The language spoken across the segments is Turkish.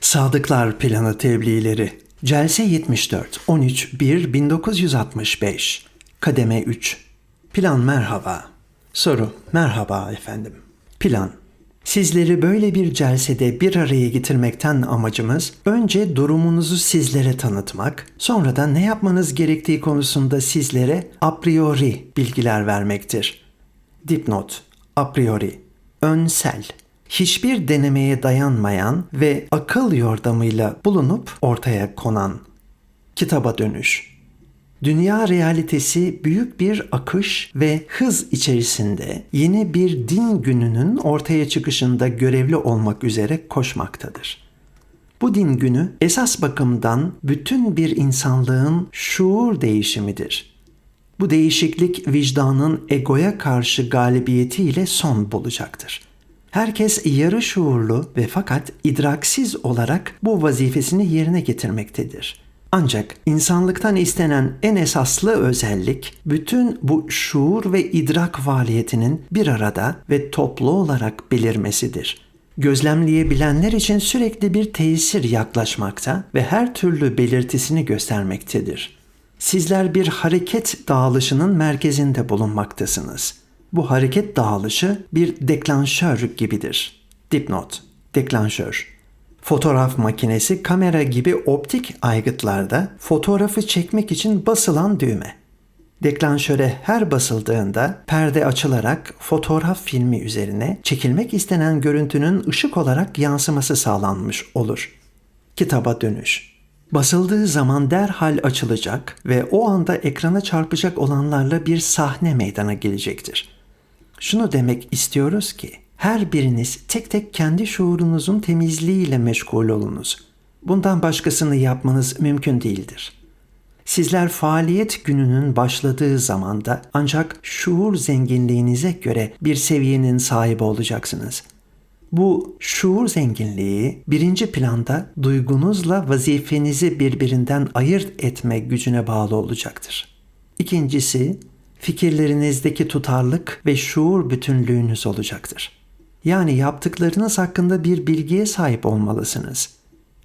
Sadıklar Planı Tebliğleri Celse 74 13 1 1965 Kademe 3 Plan merhaba. Soru merhaba efendim. Plan Sizleri böyle bir celsede bir araya getirmekten amacımız önce durumunuzu sizlere tanıtmak, sonra da ne yapmanız gerektiği konusunda sizlere a priori bilgiler vermektir. Dipnot a priori önsel hiçbir denemeye dayanmayan ve akıl yordamıyla bulunup ortaya konan kitaba dönüş. Dünya realitesi büyük bir akış ve hız içerisinde yeni bir din gününün ortaya çıkışında görevli olmak üzere koşmaktadır. Bu din günü esas bakımdan bütün bir insanlığın şuur değişimidir. Bu değişiklik vicdanın egoya karşı galibiyetiyle son bulacaktır. Herkes yarı şuurlu ve fakat idraksiz olarak bu vazifesini yerine getirmektedir. Ancak insanlıktan istenen en esaslı özellik bütün bu şuur ve idrak faaliyetinin bir arada ve toplu olarak belirmesidir. Gözlemleyebilenler için sürekli bir tesir yaklaşmakta ve her türlü belirtisini göstermektedir. Sizler bir hareket dağılışının merkezinde bulunmaktasınız. Bu hareket dağılışı bir deklanşör gibidir. Dipnot, deklanşör. Fotoğraf makinesi, kamera gibi optik aygıtlarda fotoğrafı çekmek için basılan düğme. Deklanşöre her basıldığında perde açılarak fotoğraf filmi üzerine çekilmek istenen görüntünün ışık olarak yansıması sağlanmış olur. Kitaba dönüş. Basıldığı zaman derhal açılacak ve o anda ekrana çarpacak olanlarla bir sahne meydana gelecektir. Şunu demek istiyoruz ki her biriniz tek tek kendi şuurunuzun temizliğiyle meşgul olunuz. Bundan başkasını yapmanız mümkün değildir. Sizler faaliyet gününün başladığı zamanda ancak şuur zenginliğinize göre bir seviyenin sahibi olacaksınız. Bu şuur zenginliği birinci planda duygunuzla vazifenizi birbirinden ayırt etme gücüne bağlı olacaktır. İkincisi fikirlerinizdeki tutarlık ve şuur bütünlüğünüz olacaktır. Yani yaptıklarınız hakkında bir bilgiye sahip olmalısınız.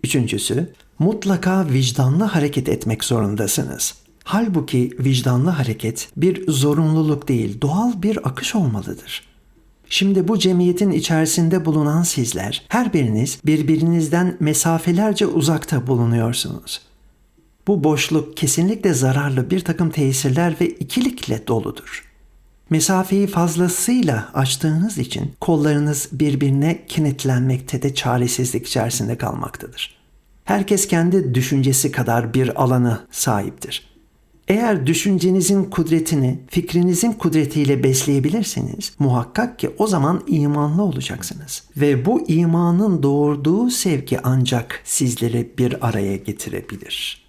Üçüncüsü, mutlaka vicdanlı hareket etmek zorundasınız. Halbuki vicdanlı hareket bir zorunluluk değil, doğal bir akış olmalıdır. Şimdi bu cemiyetin içerisinde bulunan sizler, her biriniz birbirinizden mesafelerce uzakta bulunuyorsunuz. Bu boşluk kesinlikle zararlı bir takım tesirler ve ikilikle doludur. Mesafeyi fazlasıyla açtığınız için kollarınız birbirine kenetlenmekte de çaresizlik içerisinde kalmaktadır. Herkes kendi düşüncesi kadar bir alanı sahiptir. Eğer düşüncenizin kudretini fikrinizin kudretiyle besleyebilirseniz muhakkak ki o zaman imanlı olacaksınız. Ve bu imanın doğurduğu sevgi ancak sizleri bir araya getirebilir.''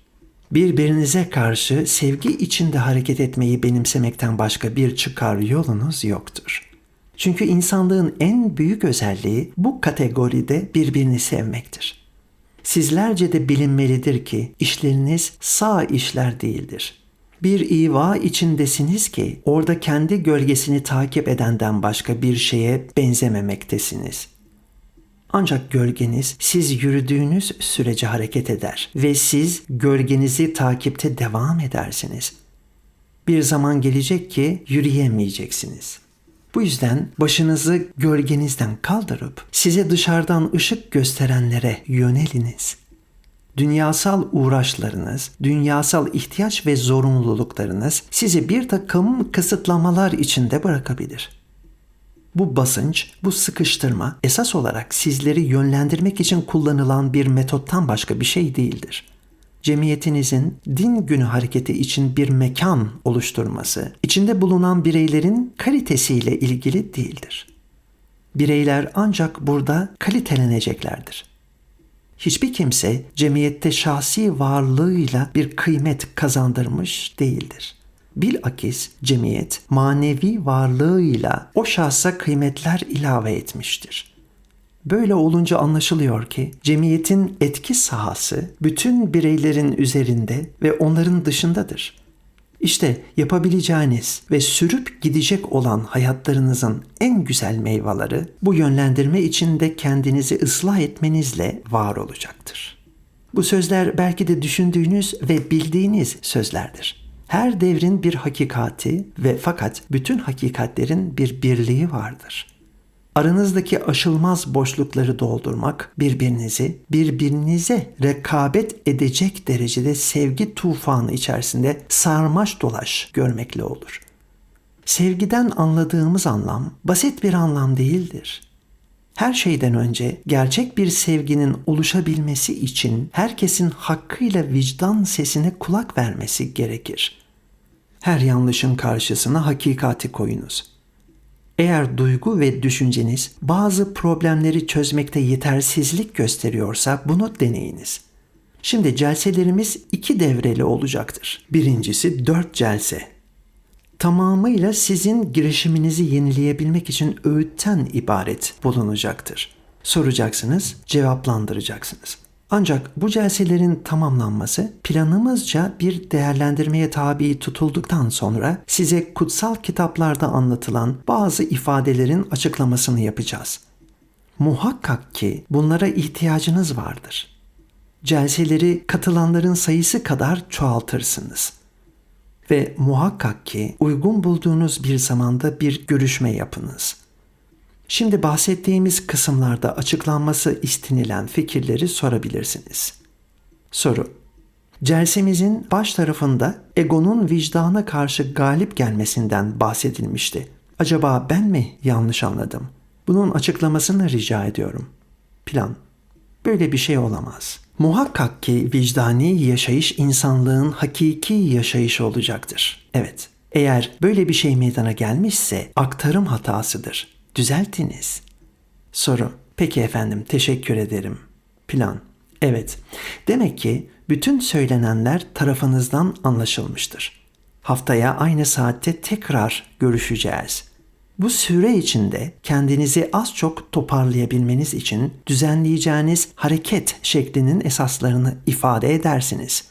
Birbirinize karşı sevgi içinde hareket etmeyi benimsemekten başka bir çıkar yolunuz yoktur. Çünkü insanlığın en büyük özelliği bu kategoride birbirini sevmektir. Sizlerce de bilinmelidir ki işleriniz sağ işler değildir. Bir iva içindesiniz ki orada kendi gölgesini takip edenden başka bir şeye benzememektesiniz.'' Ancak gölgeniz siz yürüdüğünüz sürece hareket eder ve siz gölgenizi takipte devam edersiniz. Bir zaman gelecek ki yürüyemeyeceksiniz. Bu yüzden başınızı gölgenizden kaldırıp size dışarıdan ışık gösterenlere yöneliniz. Dünyasal uğraşlarınız, dünyasal ihtiyaç ve zorunluluklarınız sizi bir takım kısıtlamalar içinde bırakabilir.'' Bu basınç, bu sıkıştırma esas olarak sizleri yönlendirmek için kullanılan bir metottan başka bir şey değildir. Cemiyetinizin din günü hareketi için bir mekan oluşturması, içinde bulunan bireylerin kalitesiyle ilgili değildir. Bireyler ancak burada kaliteleneceklerdir. Hiçbir kimse cemiyette şahsi varlığıyla bir kıymet kazandırmış değildir.'' Bilakis cemiyet manevi varlığıyla o şahsa kıymetler ilave etmiştir. Böyle olunca anlaşılıyor ki cemiyetin etki sahası bütün bireylerin üzerinde ve onların dışındadır. İşte yapabileceğiniz ve sürüp gidecek olan hayatlarınızın en güzel meyveleri bu yönlendirme içinde kendinizi ıslah etmenizle var olacaktır. Bu sözler belki de düşündüğünüz ve bildiğiniz sözlerdir. Her devrin bir hakikati ve fakat bütün hakikatlerin bir birliği vardır. Aranızdaki aşılmaz boşlukları doldurmak, birbirinizi, birbirinize rekabet edecek derecede sevgi tufanı içerisinde sarmaş dolaş görmekle olur. Sevgiden anladığımız anlam basit bir anlam değildir. Her şeyden önce gerçek bir sevginin oluşabilmesi için herkesin hakkıyla vicdan sesine kulak vermesi gerekir. Her yanlışın karşısına hakikati koyunuz. Eğer duygu ve düşünceniz bazı problemleri çözmekte yetersizlik gösteriyorsa bunu deneyiniz. Şimdi celselerimiz iki devreli olacaktır. Birincisi dört celse. Tamamıyla sizin girişiminizi yenileyebilmek için öğütten ibaret bulunacaktır. Soracaksınız, cevaplandıracaksınız. Ancak bu celselerin tamamlanması planımızca bir değerlendirmeye tabi tutulduktan sonra size kutsal kitaplarda anlatılan bazı ifadelerin açıklamasını yapacağız. Muhakkak ki bunlara ihtiyacınız vardır. Celseleri katılanların sayısı kadar çoğaltırsınız. Ve muhakkak ki uygun bulduğunuz bir zamanda bir görüşme yapınız.'' Şimdi bahsettiğimiz kısımlarda açıklanması istenilen fikirleri sorabilirsiniz. Soru Celsemizin baş tarafında egonun vicdana karşı galip gelmesinden bahsedilmişti. Acaba ben mi yanlış anladım? Bunun açıklamasını rica ediyorum. Plan Böyle bir şey olamaz. Muhakkak ki vicdani yaşayış insanlığın hakiki yaşayışı olacaktır. Evet, eğer böyle bir şey meydana gelmişse aktarım hatasıdır düzeltiniz. Soru. Peki efendim teşekkür ederim. Plan. Evet. Demek ki bütün söylenenler tarafınızdan anlaşılmıştır. Haftaya aynı saatte tekrar görüşeceğiz. Bu süre içinde kendinizi az çok toparlayabilmeniz için düzenleyeceğiniz hareket şeklinin esaslarını ifade edersiniz.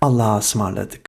Allah'a ısmarladık.